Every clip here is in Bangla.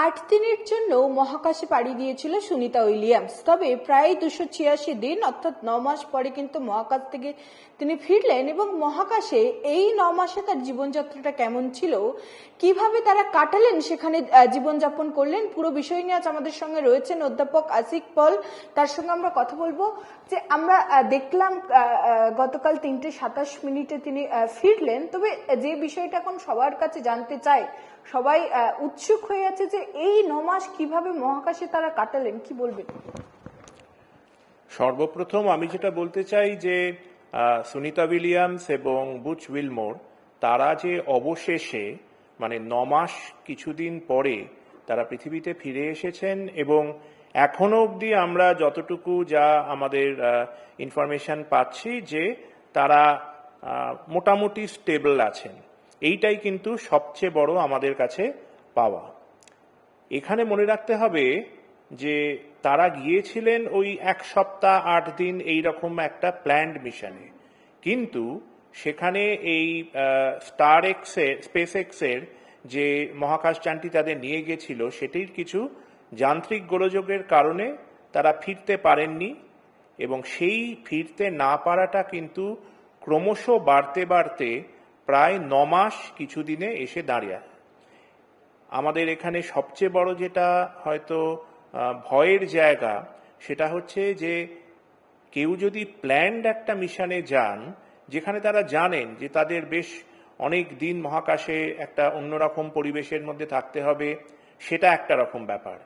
আট দিনের জন্য মহাকাশে পাড়ি দিয়েছিল সুনিতা উইলিয়ামস। তবে প্রায় দুশো ছিয়াশি দিন, অর্থাৎ ন মাস পরে কিন্তু মহাকাশ থেকে তিনি ফিরলেন এবং মহাকাশে এই ন মাসে তার জীবনযাত্রাটা কেমন ছিল, কীভাবে তারা কাটালেন, সেখানে জীবনযাপন করলেন, পুরো বিষয় নিয়ে আজ আমাদের সঙ্গে রয়েছেন অধ্যাপক আসিক পল। তার সঙ্গে আমরা কথা বলব যে আমরা দেখলাম গতকাল তিনটে সাতাশ মিনিটে তিনি ফিরলেন। তবে যে বিষয়টা এখন সবার কাছে জানতে চায় সবাই উৎসুক হয়ে আছে যে এই ন মাস কীভাবে মহাকাশে তারা কাটালেন, কি বলবেন? সর্বপ্রথম আমি যেটা বলতে চাই যে সুনিতা উইলিয়ামস এবং বুচ উইলমোর, তারা যে অবশেষে মানে নমাস কিছুদিন পরে তারা পৃথিবীতে ফিরে এসেছেন এবং এখনও অবধি আমরা যতটুকু যা আমাদের ইনফরমেশন পাচ্ছি যে তারা মোটামুটি স্টেবল আছেন। এইটাই কিন্তু সবচেয়ে বড় আমাদের কাছে পাওয়া। এখানে মনে রাখতে হবে যে তারা গিয়েছিলেন ওই এক সপ্তাহ, আট দিন এই রকম একটা প্ল্যান্ড মিশনে কিন্তু সেখানে এই স্টার এক্সের স্পেস এক্সের যে মহাকাশযানটি তাদের নিয়ে গেছিল সেটির কিছু যান্ত্রিক গোলযোগের কারণে তারা ফিরতে পারেননি এবং সেই ফিরতে না পারাটা কিন্তু ক্রমশ বাড়তে বাড়তে প্রায় ন মাস কিছুদিনে এসে দাঁড়িয়ে। আমাদের এখানে সবচেয়ে বড় যেটা হয়তো ভয়ের জায়গা, সেটা হচ্ছে যে, কেউ যদি প্ল্যান্ড একটা মিশনে যান, যেখানে তারা জানেন যে তাদের বেশ অনেক দিন মহাকাশে একটা অন্যরকম পরিবেশের মধ্যে থাকতে হবে, সেটা একটা রকম ব্যাপার।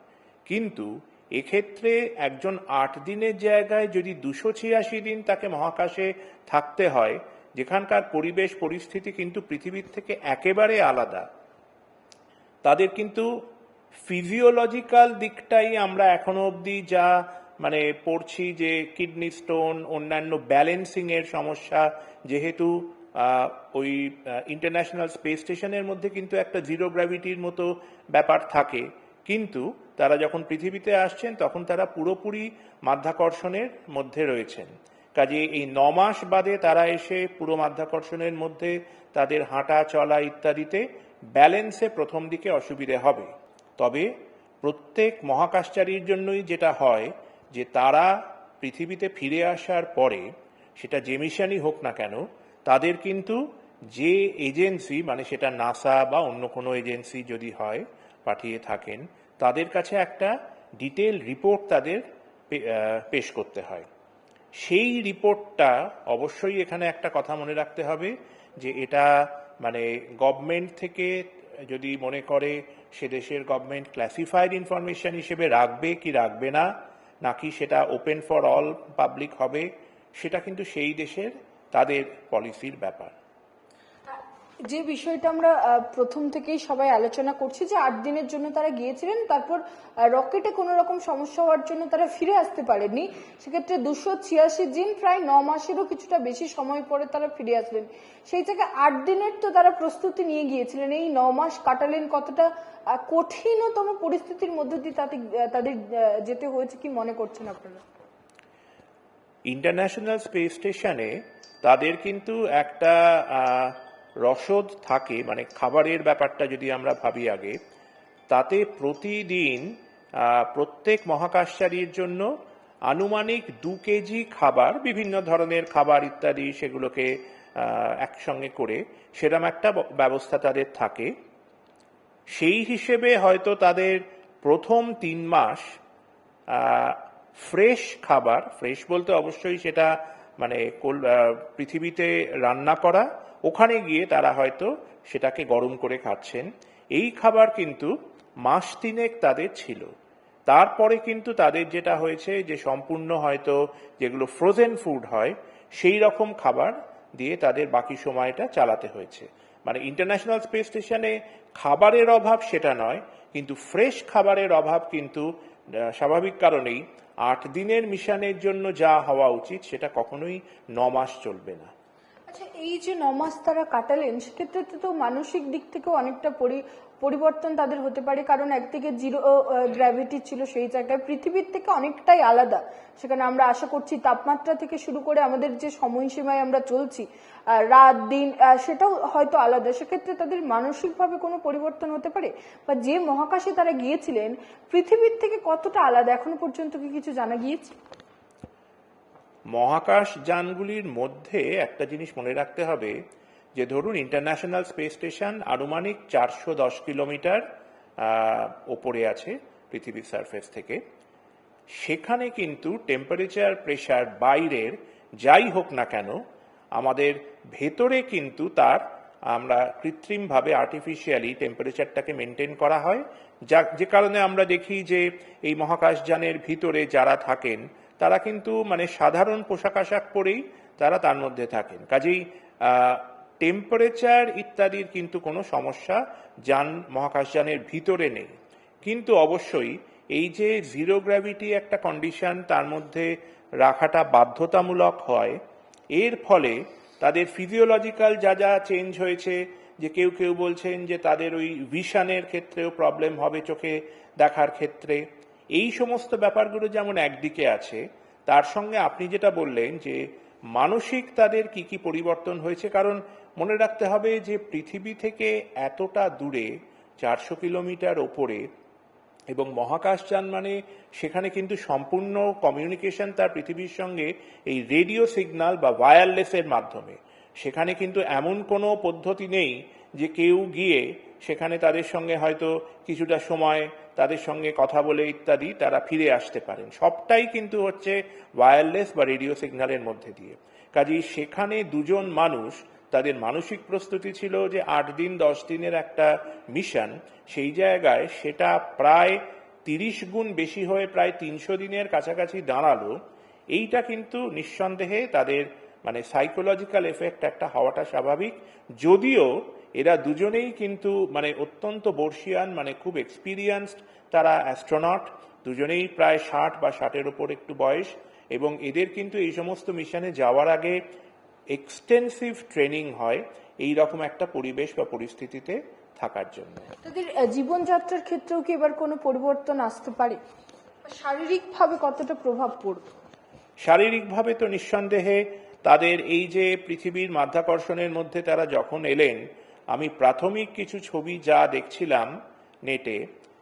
কিন্তু এক্ষেত্রে একজন আট দিনের জায়গায় যদি দুশো ছিয়াশি দিন তাকে মহাকাশে থাকতে হয় যেখানকার পরিবেশ, পরিস্থিতি কিন্তু পৃথিবীর থেকে একেবারে আলাদা। তাদের কিন্তু ফিজিওলজিক্যাল দিকটাই আমরা এখনও অবধি যা মানে পড়ছি যে কিডনি স্টোন, অন্যান্য ব্যালেন্সিং এর সমস্যা, যেহেতু ওই ইন্টারন্যাশনাল স্পেস স্টেশনের মধ্যে কিন্তু একটা জিরো গ্র্যাভিটির মতো ব্যাপার থাকে। কিন্তু তারা যখন পৃথিবীতে আসছেন, তখন তারা পুরোপুরি মাধ্যাকর্ষণের মধ্যে রয়েছেন। কাজে এই ন মাস বাদে তারা এসে পুরো মাধ্যাকর্ষণের মধ্যে তাদের হাঁটা, চলা ইত্যাদিতে ব্যালেন্সে প্রথম দিকে অসুবিধে হবে। তবে প্রত্যেক মহাকাশচারীর জন্যই যেটা হয় যে তারা পৃথিবীতে ফিরে আসার পরে, সেটা যে মিশনই হোক না কেন, তাদের কিন্তু যে এজেন্সি মানে সেটা নাসা বা অন্য কোনো এজেন্সি যদি হয়, পাঠিয়ে থাকেন, তাদের কাছে একটা ডিটেল রিপোর্ট তাদের পেশ করতে হয়। সেই রিপোর্টটা অবশ্যই এখানে একটা কথা মনে রাখতে হবে যে এটা মানে গভর্নমেন্ট থেকে যদি মনে করে সে দেশের গভর্নমেন্ট ক্লাসিফাইড ইনফরমেশন হিসেবে রাখবে কি রাখবে না, নাকি সেটা ওপেন ফর অল পাবলিক হবে, সেটা কিন্তু সেই দেশের তাদের পলিসির ব্যাপার। যে বিষয়টা আমরা প্রথম থেকেই সবাই আলোচনা করছি যে আট দিনের জন্য তারা গিয়েছিলেন, তারপর রকেটে কোনো রকম সমস্যা হওয়ার জন্য তারা ফিরে আসতে পারেননি। সেক্ষেত্রে দুশো ছিয়াশি দিন, প্রায় ন মাসেরও কিছুটা বেশি সময় পরে তারা ফিরে আসলেন। সেই থেকে আট দিনের তো তারা প্রস্তুতি নিয়ে গিয়েছিলেন। এই ন মাস কাটালেন কতটা কঠিনতম পরিস্থিতির মধ্যে দিয়ে তাদের তাদের যেতে হয়েছে কি মনে করছেন আপনারা? ইন্টারন্যাশনাল স্পেস স্টেশনে তাদের কিন্তু একটা রসদ থাকে মানে খাবারের ব্যাপারটা যদি আমরা ভাবি আগে, তাতে প্রতিদিন প্রত্যেক মহাকাশচারীর জন্য আনুমানিক দু কেজি খাবার, বিভিন্ন ধরনের খাবার ইত্যাদি সেগুলোকে একসঙ্গে করে সেরকম একটা ব্যবস্থা তাদের থাকে। সেই হিসেবে হয়তো তাদের প্রথম তিন মাস ফ্রেশ খাবার, ফ্রেশ বলতে অবশ্যই সেটা মানে পৃথিবীতে রান্না করা, ওখানে গিয়ে তারা হয়তো সেটাকে গরম করে খাচ্ছেন। এই খাবার কিন্তু মাস তিনেক তাদের ছিল। তারপরে কিন্তু তাদের যেটা হয়েছে যে সম্পূর্ণ হয়তো যেগুলো ফ্রোজেন ফুড হয়, সেই রকম খাবার দিয়ে তাদের বাকি সময়টা চালাতে হয়েছে। মানে ইন্টারন্যাশনাল স্পেস স্টেশনে খাবারের অভাব সেটা নয়, কিন্তু ফ্রেশ খাবারের অভাব কিন্তু স্বাভাবিক কারণেই আট দিনের মিশনের জন্য যা হওয়া উচিত সেটা কখনোই নমাস মাস চলবে না। আচ্ছা এই যে নমাস তারা কাটালেন, সেক্ষেত্রে তো মানসিক দিক থেকেও অনেকটা পরি পরিবর্তন তাদের হতে পারে, কারণ একদিকে জিরো গ্র্যাভিটি ছিল সেই জায়গায়। পৃথিবীর থেকে অনেকটাই আলাদা। সেখানে আমরা আশা করছি তাপমাত্রা থেকে শুরু করে আমাদের যে সময়সীমায় আমরা চলছি রাত, দিন সেটাও হয়তো আলাদা। সেক্ষেত্রে তাদের মানসিকভাবে কোনো পরিবর্তন হতে পারে? বা যে মহাকাশে তারা গিয়েছিলেন, পৃথিবীর থেকে কতটা আলাদা? এখনও পর্যন্ত কি কিছু জানা গিয়েছে? মহাকাশ যানগুলির মধ্যে একটা জিনিস মনে রাখতে হবে যে ধরুন ইন্টারন্যাশনাল স্পেস স্টেশন আনুমানিক চারশো দশ কিলোমিটার ওপরে আছে পৃথিবীর সারফেস থেকে। সেখানে কিন্তু টেম্পারেচার প্রেশার বাইরের যাই হোক না কেন, আমাদের ভেতরে কিন্তু তার আমরা কৃত্রিমভাবে আর্টিফিশিয়ালি টেম্পারেচারটাকে মেনটেন করা হয়। যা, যে কারণে আমরা দেখি যে এই মহাকাশযানের ভিতরে যারা থাকেন, তারা কিন্তু মানে সাধারণ পোশাক আশাক পরেই তারা তার মধ্যে থাকেন। কাজেই টেম্পারেচার ইত্যাদির কিন্তু কোনো সমস্যা যান মহাকাশযানের ভিতরে নেই। কিন্তু অবশ্যই এই যে জিরো গ্র্যাভিটি একটা কন্ডিশন তার মধ্যে রাখাটা বাধ্যতামূলক হয়, এর ফলে তাদের ফিজিওলজিক্যাল যা যা চেঞ্জ হয়েছে, যে কেউ কেউ বলছেন যে তাদের ওই ভিশনের ক্ষেত্রেও প্রবলেম হবে চোখে দেখার ক্ষেত্রে। এই সমস্ত ব্যাপারগুলো যেমন একদিকে আছে, তার সঙ্গে আপনি যেটা বললেন যে মানসিক তাদের কি কি পরিবর্তন হয়েছে, কারণ মনে রাখতে হবে যে পৃথিবী থেকে এতটা দূরে চারশো কিলোমিটার ওপরে এবং মহাকাশযান মানে সেখানে কিন্তু সম্পূর্ণ কমিউনিকেশন তার পৃথিবীর সঙ্গে এই রেডিও সিগন্যাল বা ওয়্যারলেসের মাধ্যমে। সেখানে কিন্তু এমন কোনো পদ্ধতি নেই যে কেউ গিয়ে সেখানে তাদের সঙ্গে হয়তো কিছুটা সময়, তাদের সঙ্গে কথা বলে ইত্যাদি তারা ফিরে আসতে পারেন। সবটাই কিন্তু হচ্ছে ওয়্যারলেস বা রেডিও সিগন্যালের মধ্যে দিয়ে। কাজেই সেখানে দুজন মানুষ তাদের মানসিক প্রস্তুতি ছিল যে আট দিন, দশ দিনের একটা মিশন। সেই জায়গায় সেটা প্রায় তিরিশ গুণ বেশি হয়ে প্রায় তিনশো দিনের কাছাকাছি দাঁড়াল। এইটা কিন্তু নিঃসন্দেহে তাদের মানে সাইকোলজিক্যাল এফেক্ট একটা হওয়াটা স্বাভাবিক। যদিও এরা দুজনেই কিন্তু মানে অত্যন্ত বর্ষিয়ান মানে খুব এক্সপিরিয়েন্সড তারা অ্যাস্ট্রোনট দুজনেই প্রায় ষাট বা ষাটের ওপর একটু বয়স। এবং এদের কিন্তু এই সমস্ত মিশনে যাওয়ার আগে এক্সটেন্সিভ ট্রেনিং হয় এই রকম একটা পরিবেশ বা পরিস্থিতিতে থাকার জন্য। তাদের জীবনযাত্রার ক্ষেত্রেও কি এবার কোনো পরিবর্তন আসতে পারে? শারীরিকভাবে কতটা প্রভাব পড়বে? শারীরিকভাবে তো নিঃসন্দেহে তাদের এই যে পৃথিবীর মাধ্যাকর্ষণের মধ্যে তারা যখন এলেন আমি প্রাথমিক কিছু ছবি যা দেখছিলাম নেটে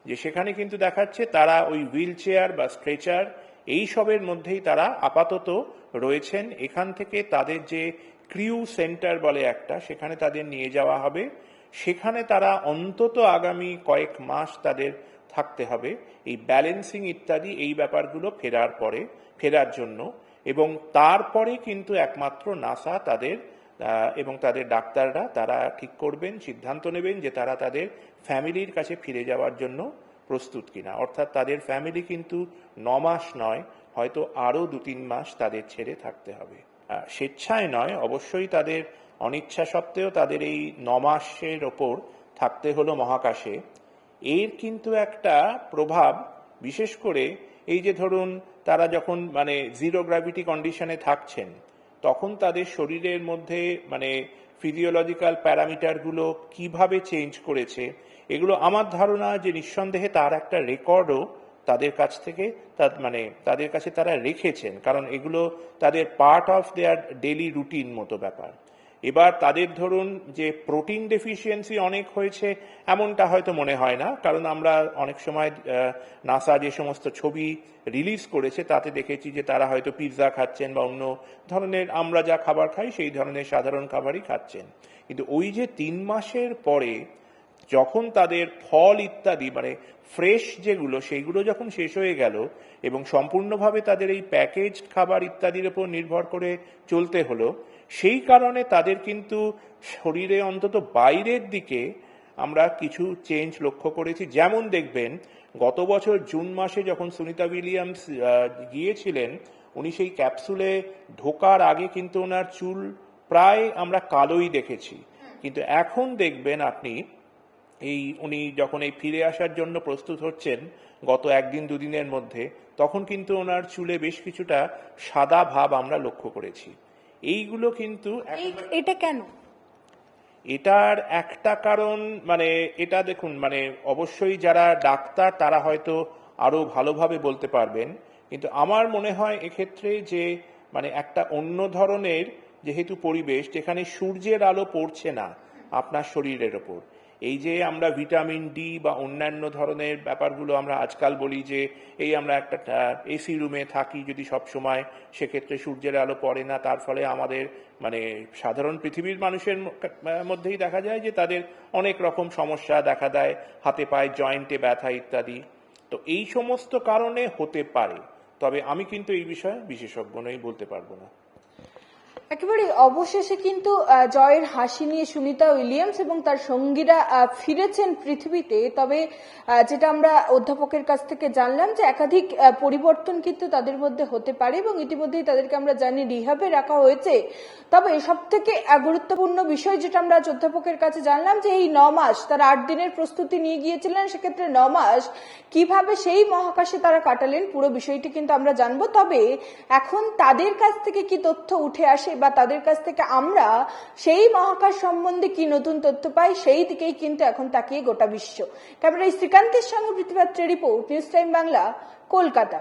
যে সেখানে কিন্তু দেখাচ্ছে তারা ওই হুইল চেয়ার বা স্ট্রেচার এই সবের মধ্যেই তারা আপাতত রয়েছেন। এখান থেকে তাদের যে ক্রিউ সেন্টার বলে একটা, সেখানে তাদের নিয়ে যাওয়া হবে। সেখানে তারা অন্তত আগামী কয়েক মাস তাদের থাকতে হবে। এই ব্যালেন্সিং ইত্যাদি, এই ব্যাপারগুলো ফেরার পরে, ফেরার জন্য। এবং তারপরে কিন্তু একমাত্র নাসা তাদের এবং তাদের ডাক্তাররা তারা ঠিক করবেন, সিদ্ধান্ত নেবেন যে তারা তাদের ফ্যামিলির কাছে ফিরে যাওয়ার জন্য প্রস্তুত কিনা। অর্থাৎ তাদের ফ্যামিলি কিন্তু ন মাস নয়, হয়তো আরও দু তিন মাস তাদের ছেড়ে থাকতে হবে। স্বেচ্ছায় নয়, অবশ্যই তাদের অনিচ্ছা সত্ত্বেও তাদের এই ন মাসের ওপর থাকতে হলো মহাকাশে। এর কিন্তু একটা প্রভাব, বিশেষ করে এই যে ধরুন তারা যখন মানে জিরো গ্র্যাভিটি কন্ডিশনে থাকছেন, তখন তাদের শরীরের মধ্যে মানে ফিজিওলজিক্যাল প্যারামিটারগুলো কীভাবে চেঞ্জ করেছে এগুলো আমার ধারণা যে নিঃসন্দেহে তার একটা রেকর্ডও তাদের কাছ থেকে, তার মানে তাদের কাছে তারা রেখেছেন, কারণ এগুলো তাদের part of their daily routine মতো ব্যাপার। এবার তাদের ধরুন যে প্রোটিন ডেফিসিয়েন্সি অনেক হয়েছে, এমনটা হয়তো মনে হয় না, কারণ আমরা অনেক সময় নাসা যে সমস্ত ছবি রিলিজ করেছে, তাতে দেখেছি যে তারা হয়তো পিৎজা খাচ্ছেন বা অন্য ধরনের আমরা যা খাবার খাই, সেই ধরনের সাধারণ খাবারই খাচ্ছেন। কিন্তু ওই যে তিন মাসের পরে যখন তাদের ফল ইত্যাদি মানে ফ্রেশ যেগুলো, সেইগুলো যখন শেষ হয়ে গেল এবং সম্পূর্ণভাবে তাদের এই প্যাকেজ খাবার ইত্যাদির উপর নির্ভর করে চলতে হলো, সেই কারণে তাদের কিন্তু শরীরে অন্তত বাইরের দিকে আমরা কিছু চেঞ্জ লক্ষ্য করেছি। যেমন দেখবেন, গত বছর জুন মাসে যখন সুনিতা উইলিয়ামস গিয়েছিলেন, উনি সেই ক্যাপসুলে ঢোকার আগে কিন্তু ওনার চুল প্রায় আমরা কালোই দেখেছি। কিন্তু এখন দেখবেন আপনি এই উনি যখন এই ফিরে আসার জন্য প্রস্তুত হচ্ছেন গত একদিন দুদিনের মধ্যে তখন কিন্তু ওনার চুলে বেশ কিছুটা সাদা ভাব আমরা লক্ষ্য করেছি। এইগুলো কিন্তু এটা কেন? এটার একটা কারণ মানে এটা দেখুন মানে অবশ্যই যারা ডাক্তার তারা হয়তো আরও ভালোভাবে বলতে পারবেন। কিন্তু আমার মনে হয় এক্ষেত্রে যে মানে একটা অন্য ধরনের যেহেতু পরিবেশ যেখানে সূর্যের আলো পড়ছে না আপনার শরীরের ওপর এই যে আমরা ভিটামিন ডি বা অন্যান্য ধরনের ব্যাপারগুলো আমরা আজকাল বলি যে এই আমরা একটা এসি রুমে থাকি যদি সব সময়, সেক্ষেত্রে সূর্যের আলো পড়ে না, তার ফলে আমাদের মানে সাধারণ পৃথিবীর মানুষের মধ্যেই দেখা যায় যে তাদের অনেক রকম সমস্যা দেখা দেয়, হাতে পায়ে জয়েন্টে ব্যথা ইত্যাদি। তো এই সমস্ত কারণে হতে পারে, তবে আমি কিন্তু এই বিষয়ে বিশেষজ্ঞ নই, বলতে পারব না। একেবারে অবশেষে কিন্তু জয়ের হাসি নিয়ে সুনিতা উইলিয়ামস এবং তার সঙ্গীরা ফিরেছেন পৃথিবীতে। তবে যেটা আমরা অধ্যাপকের কাছ থেকে জানলাম যে একাধিক পরিবর্তন কিন্তু তাদের মধ্যে হতে পারে এবং ইতিমধ্যেই তাদেরকে আমরা জানি রিহাবে রাখা হয়েছে। তবে সব থেকে গুরুত্বপূর্ণ বিষয় যেটা আমরা আজ অধ্যাপকের কাছে জানলাম যে এই ন মাস তারা আট দিনের প্রস্তুতি নিয়ে গিয়েছিলেন, সেক্ষেত্রে ন মাস কীভাবে সেই মহাকাশে তারা কাটালেন, পুরো বিষয়টি কিন্তু আমরা জানব। তবে, এখন তাদের কাছ থেকে কি তথ্য উঠে আসে বা তাদের কাছ থেকে আমরা সেই মহাকাশ সম্বন্ধে কি নতুন তথ্য পাই, সেই দিকেই কিন্তু এখন তাকিয়ে গোটা বিশ্ব। ক্যামেরায় শ্রীকান্তের সঙ্গে পৃথিবীর report news time Bangla, Kolkata.